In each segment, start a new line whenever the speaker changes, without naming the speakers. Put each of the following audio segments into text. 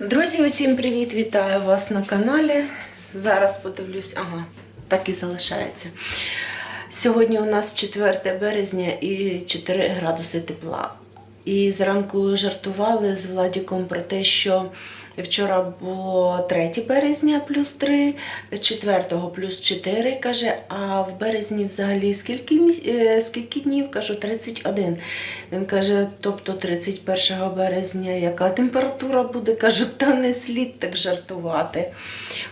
Друзі, усім привіт! Вітаю вас на каналі. Зараз подивлюсь, ага, так і залишається. Сьогодні у нас 4 березня і 4 градуси тепла. І зранку жартували з Владіком про те, що вчора було 3 березня плюс 3, 4 плюс 4, каже, а в березні взагалі скільки, е, скільки днів? Кажу, 31. Він каже, тобто 31 березня, яка температура буде? Кажу, та не слід так жартувати.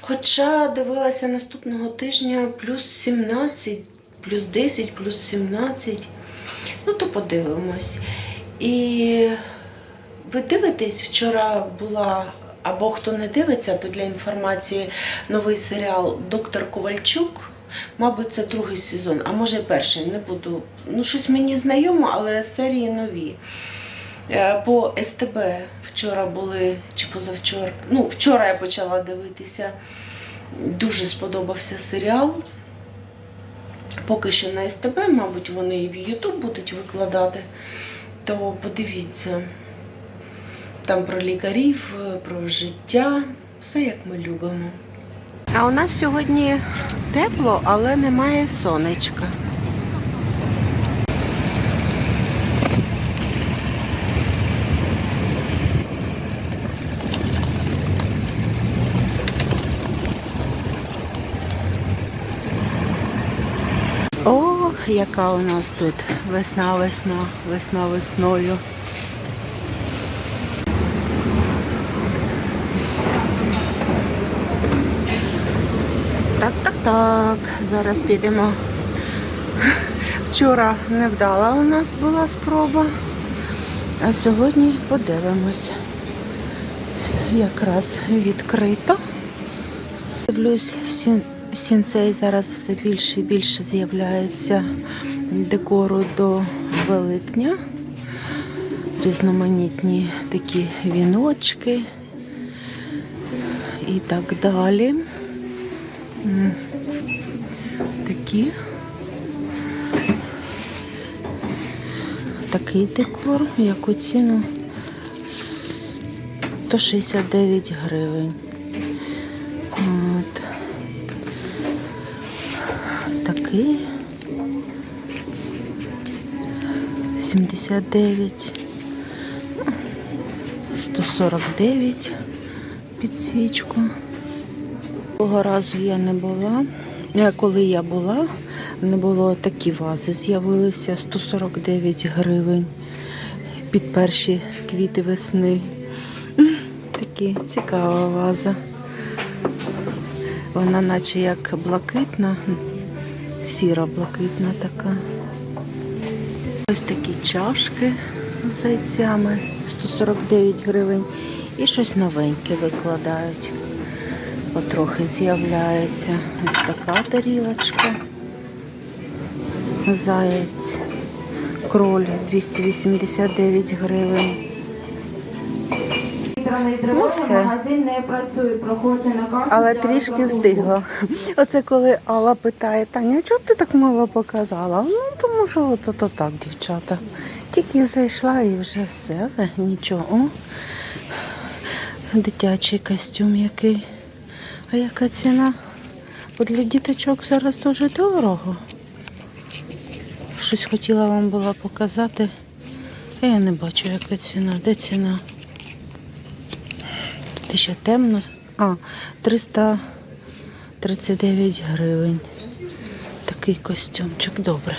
Хоча дивилася наступного тижня плюс 17, плюс 10, плюс 17. Ну, то подивимось. І ви дивитесь, вчора була, або хто не дивиться, то для інформації новий серіал Доктор Ковальчук. Мабуть, це другий сезон, а може перший, не буду. Ну, щось мені знайомо, але серії нові. Е, По СТБ вчора були, чи позавчора. Ну, вчора я почала дивитися. Дуже сподобався серіал. Поки що на СТБ, мабуть, вони і в Ютуб будуть викладати. То подивіться. Там про лікарів, про життя, все як ми любимо. А у нас сьогодні тепло, але немає сонечка. Ох, яка у нас тут весна, весна, весна весною. Так. Зараз підемо. Вчора невдала у нас була спроба, а сьогодні подивимось. Якраз відкрито. Дивлюсь, в сінцей зараз все більше і більше з'являється декору до Великдня. Різноманітні такі віночки і так далі. Такі. Такий декор, яку ціну 169 гривень. От. Такий 79, 149 під свічку. Того разу я не була. Е, Коли я була, не було такі вази. З'явилися 149 гривень під перші квіти весни. Такі цікава ваза. Вона наче як блакитна, сіра блакитна така. Ось такі чашки з зайцями 149 гривень. І щось новеньке викладають. Потрохи з'являється. Ось така тарілочка. Заєць. Кролі 289 гривень.
Ну,
все. Але трішки встигла. Оце коли Алла питає, Таня, чого ти так мало показала? Ну, тому що от, от, от так, дівчата. Тільки зайшла і вже все, нічого. Дитячий костюм який. А яка ціна? Бо для діточок зараз дуже дорого. Щось хотіла вам була показати. А я не бачу, яка ціна. Де ціна? Тут ще темно. А, 339 гривень. Такий костюмчик, добре.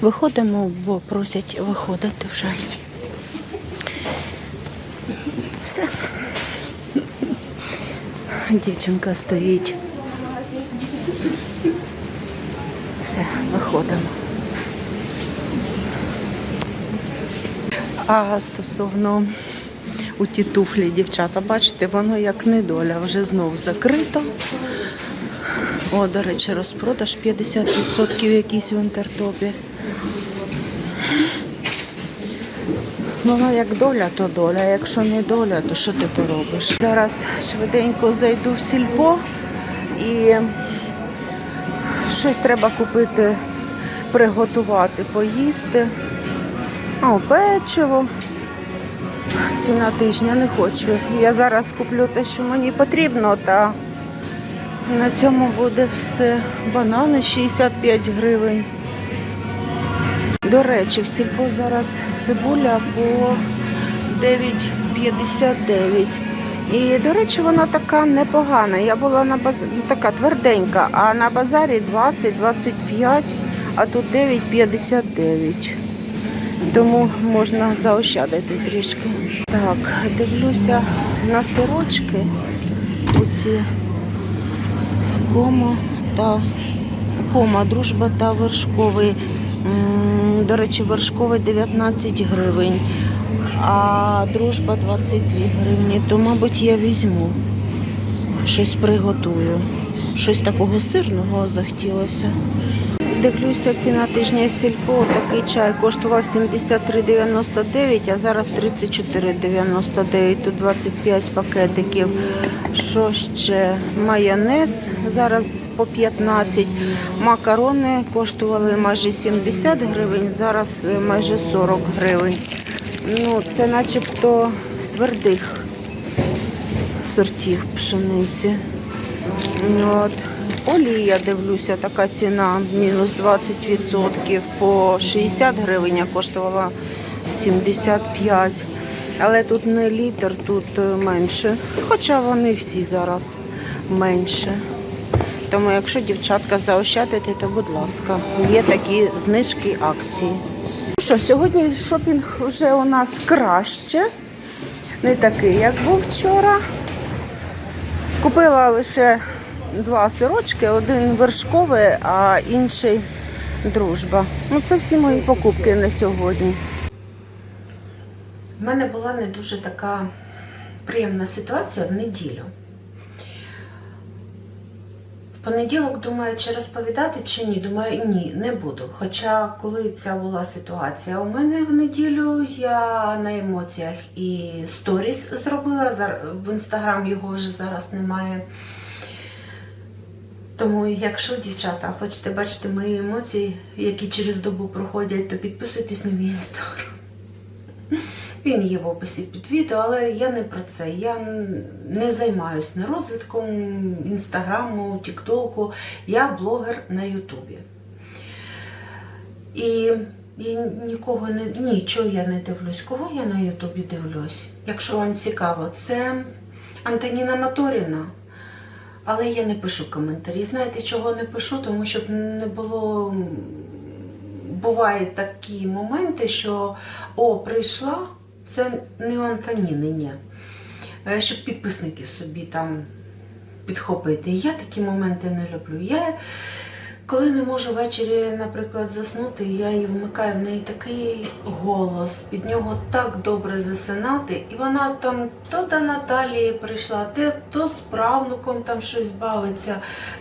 Виходимо, бо просять виходити вже. Все. Дівчинка стоїть. Все, виходимо. А стосовно у ті туфлі, дівчата, бачите, воно як недоля, вже знов закрито. О, до речі, розпродаж 50% якийсь в інтертопі. Воно як доля, то доля. Якщо не доля, то що ти поробиш? Зараз швиденько зайду в сільпо і щось треба купити, приготувати, поїсти. О, печиво. ціна тижня не хочу. Я зараз куплю те, що мені потрібно, та на цьому буде все. Банани 65 гривень. До речі, в сільпо зараз цибуля по 9,59. І, до речі, вона така непогана. Я була на базарі, така тверденька, а на базарі 20-25, а тут 9,59. Тому можна заощадити трішки. Так, дивлюся на сирочки. Оці кома та кома, дружба та вершковий. До речі, вершковий 19 гривень, а дружба 22 гривні. То, мабуть, я візьму. Щось приготую. Щось такого сирного захотілося. Дивлюся, ціна тижня сільпо. Такий чай коштував 73,99, а зараз 34,99. Тут 25 пакетиків. Що ще? Майонез зараз по 15. Макарони коштували майже 70 гривень, зараз е, майже 40 гривень. Ну, це начебто з твердих сортів пшениці. От. Олія, дивлюся, така ціна, мінус 20% по 60 гривень, а коштувала 75. Але тут не літр, тут е, менше. Хоча вони всі зараз менше. Тому якщо дівчатка заощадити, то будь ласка, є такі знижки акції. Що, сьогодні шопінг вже у нас краще. Не такий, як був вчора. Купила лише два сирочки, один вершковий, а інший дружба. Ну, це всі мої покупки на сьогодні. У мене була не дуже така приємна ситуація в неділю. Понеділок думаю, чи розповідати, чи ні. Думаю, ні, не буду. Хоча, коли ця була ситуація у мене в неділю, я на емоціях і сторіс зробила. В інстаграм його вже зараз немає. Тому, якщо, дівчата, хочете бачити мої емоції, які через добу проходять, то підписуйтесь на мій інстаграм. Він є в описі під відео, але я не про це. Я не займаюся не розвитком інстаграму, тіктоку. Я блогер на Ютубі. І я нікого не нічого я не дивлюсь. Кого я на Ютубі дивлюсь? Якщо вам цікаво, це Антоніна Моторіна. Але я не пишу коментарі. Знаєте, чого не пишу? Тому щоб не було. Бувають такі моменти, що о, прийшла, це не ні. Е, Щоб підписників собі там підхопити. Я такі моменти не люблю. Я коли не можу ввечері, наприклад, заснути, я її вмикаю в неї такий голос, під нього так добре засинати, і вона там то до Наталії прийшла, то з правнуком там щось бавиться,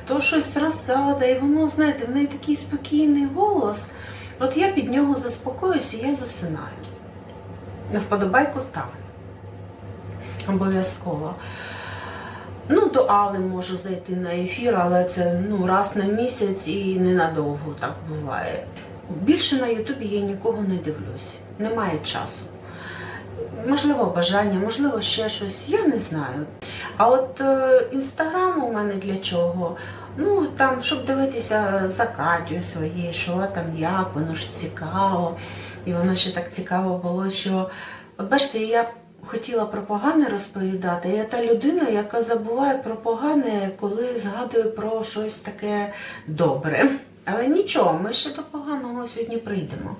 то щось розсада, і воно, знаєте, в неї такий спокійний голос. От я під нього заспокоюся я засинаю. На вподобайку ставлю. Обов'язково. Ну, до Али можу зайти на ефір, але це ну, раз на місяць і ненадовго так буває. Більше на Ютубі я нікого не дивлюсь. Немає часу. Можливо, бажання, можливо, ще щось, я не знаю. А от е, інстаграм у мене для чого? Ну, там, щоб дивитися за Катю своєю, що там, як, воно ж цікаво. І воно ще так цікаво було, що, от бачите, я хотіла про погане розповідати. Я та людина, яка забуває про погане, коли згадує про щось таке добре. Але нічого, ми ще до поганого сьогодні прийдемо.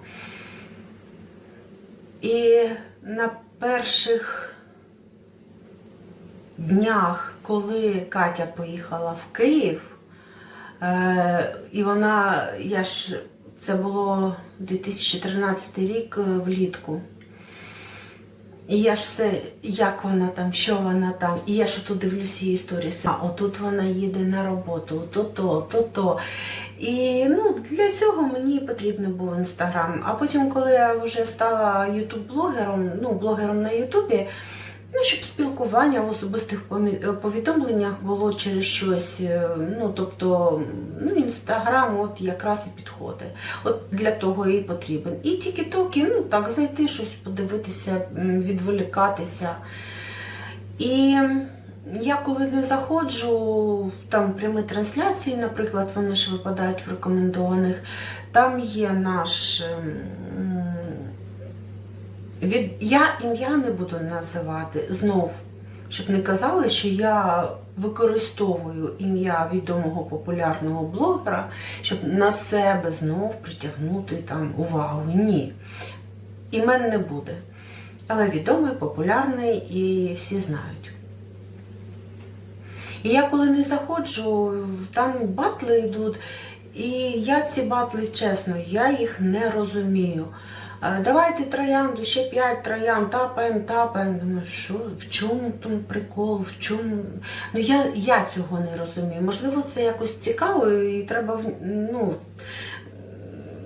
І на перших днях, коли Катя поїхала в Київ, е, і вона, я ж, це було 2013 рік е, влітку. І я ж все, як вона там, що вона там, і я ж тут дивлюся її історії. А отут вона їде на роботу, то то, то то. І ну, для цього мені потрібен був інстаграм. А потім, коли я вже стала ютуб-блогером, ну, блогером на Ютубі, Ну, щоб спілкування в особистих е, повідомленнях було через щось. е, Ну, тобто, ну, інстаграм от якраз і підходить. От для того і потрібен. І тільки-токи, ну так, зайти щось подивитися, відволікатися. І я коли не заходжу там прямі трансляції, наприклад, вони ж випадають в рекомендованих, там є наш. Від... Я ім'я не буду називати знов, щоб не казали, що я використовую ім'я відомого популярного блогера, щоб на себе знов притягнути там увагу. Ні. Імен не буде. Але відомий, популярний і всі знають. І я коли не заходжу, там батли йдуть, і я ці батли, чесно, я їх не розумію. Е, Давайте троянду, ще п'ять троянд, тапаємо, тапаємо. Думаю, що, в чому там прикол, в чому. Ну я, я цього не розумію. Можливо, це якось цікаво і треба ну,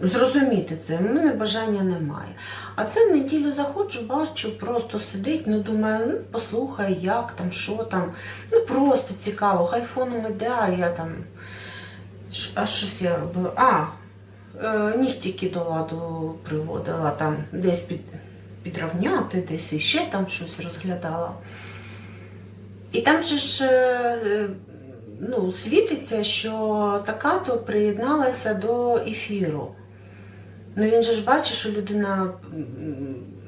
зрозуміти це. У мене бажання немає. А це в неділю заходжу, бачу, просто сидить, ну думаю, ну послухай, як там, що там. Ну просто цікаво, хай фоном іде, а я там. А щось я робила? А, нігтіки до ладу приводила, там десь під, підравняти, десь іще там щось розглядала. І там же ж е, е, ну, світиться, що така-то приєдналася до ефіру. Ну він же ж бачить, що людина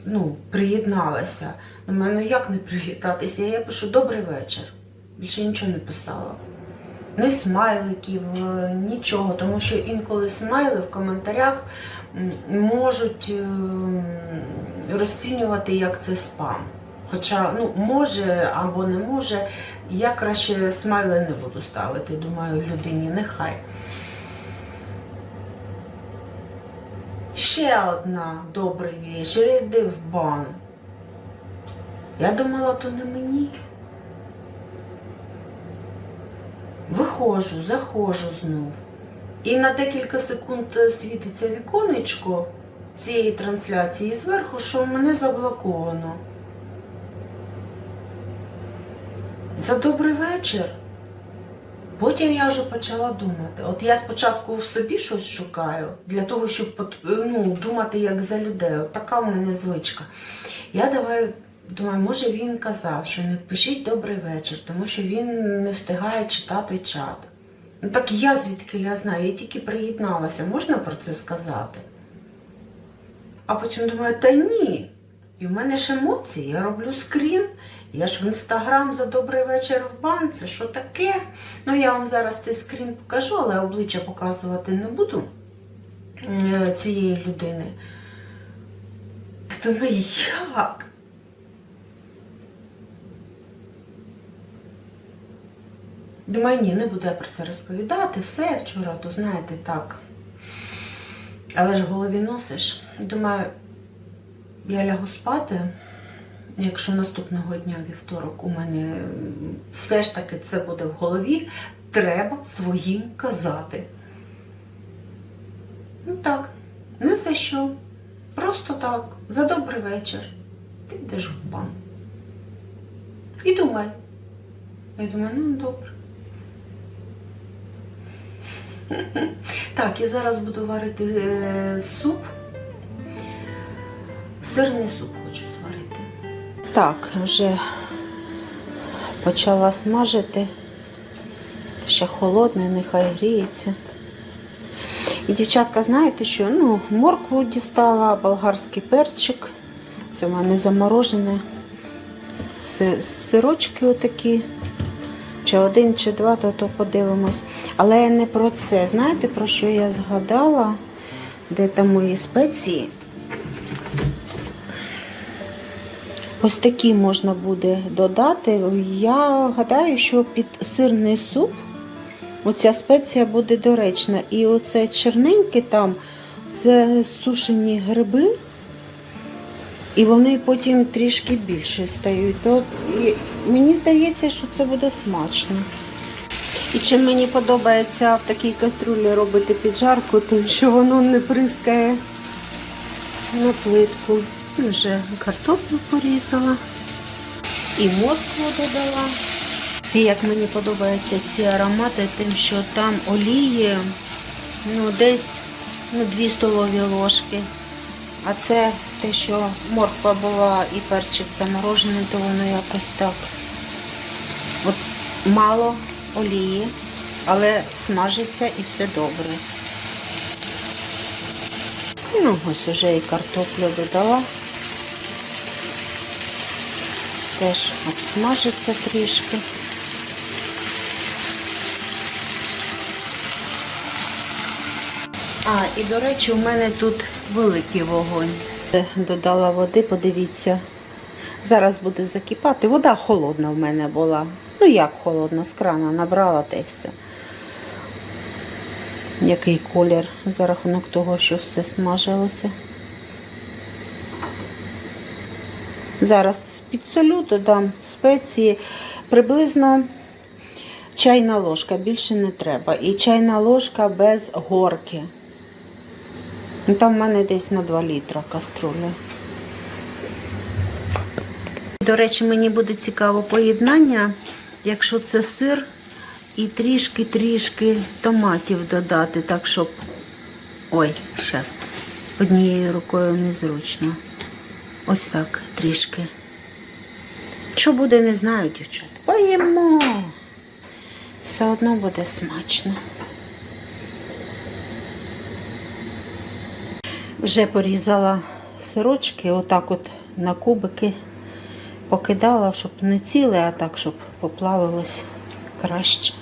ну, приєдналася. У мене ну як не привітатися? Я пишу добрий вечір. Більше нічого не писала. Ні смайликів, е, нічого, тому що інколи смайли в коментарях можуть ем, розцінювати як це спам. Хоча ну, може або не може, я краще смайли не буду ставити. Думаю, людині нехай. Ще одна добрий вечір, іди в бан. Я думала, то не мені. Виходжу, заходжу знов. І на декілька секунд е, світиться віконечко цієї трансляції зверху, що мене заблоковано. За добрий вечір. Потім я вже почала думати. От я спочатку в собі щось шукаю для того, щоб ну, думати як за людей. От така в мене звичка. Я давай думаю, може він казав, що не пишіть добрий вечір, тому що він не встигає читати чат. Ну так я звідки я знаю, я тільки приєдналася, можна про це сказати? А потім думаю, та ні. І в мене ж емоції, я роблю скрін, я ж в інстаграм за добрий вечір в бан, це що таке? Ну, я вам зараз цей скрін покажу, але обличчя показувати не буду е, цієї людини. Думаю, як? Думаю, ні, не буду я про це розповідати. Все вчора, то знаєте, так. Але ж в голові носиш. Думаю, я лягу спати, якщо наступного дня вівторок у мене все ж таки це буде в голові, треба своїм казати. Ну так, не за що. Просто так, за добрий вечір. Ти йдеш в бан. І думай. Я думаю, ну добре. Так, я зараз буду варити е, суп. Сирний суп хочу зварити. Так, вже почала смажити. Ще холодний, нехай гріється. І дівчатка, знаєте що? Ну, моркву дістала, болгарський перчик. Це в мене заморожене. Сирочки отакі. Чи один, чи два, то, то подивимось. Але не про це. Знаєте, про що я згадала? Де там мої спеції? Ось такі можна буде додати. Я гадаю, що під сирний суп оця спеція буде доречна. І оце черненьке там це сушені гриби, і вони потім трішки більше стають. То, і мені здається, що це буде смачно. І чим мені подобається в такій каструлі робити піджарку, тим що воно не прискає на плитку. Вже картоплю порізала. І моркву додала. І як мені подобаються ці аромати, тим, що там олії, ну десь ну, 2 столові ложки. А це те, що морква була і перчик заморожений, то воно якось так. От мало олії, але смажиться і все добре. Ну, ось уже і картоплю додала. Теж обсмажиться трішки. А, і до речі, у мене тут великий вогонь. Додала води, подивіться. Зараз буде закипати. Вода холодна в мене була. Ну як холодна, з крана набрала й все. Який колір за рахунок того, що все смажилося. Зараз підсолю, додам спеції. Приблизно чайна ложка, більше не треба. І чайна ложка без горки. Ну, Там в мене десь на 2 літра каструля. До речі, мені буде цікаво поєднання, якщо це сир і трішки-трішки томатів додати, так щоб. Ой, зараз. Однією рукою незручно. Ось так, трішки. Що буде, не знаю, дівчат. Поїмо. Все одно буде смачно. Вже порізала сирочки, отак от на кубики покидала, щоб не ціле, а так, щоб поплавилось краще.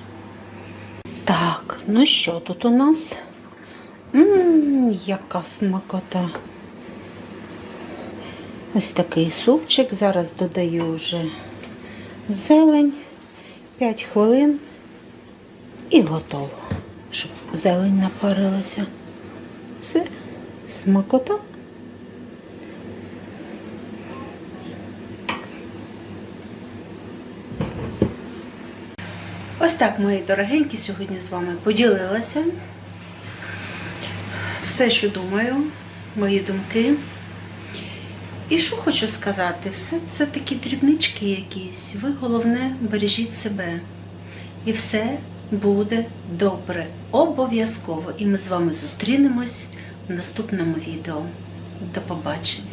Так, ну що тут у нас? Ммм, яка смакота. Ось такий супчик. Зараз додаю вже зелень. 5 хвилин і готово, щоб зелень напарилася. Все, смакота. Ось так, мої дорогенькі, сьогодні з вами поділилася. Все, що думаю, мої думки. І що хочу сказати, все це такі дрібнички якісь. Ви головне бережіть себе. І все буде добре. Обов'язково. І ми з вами зустрінемось наступному відео. До побачення!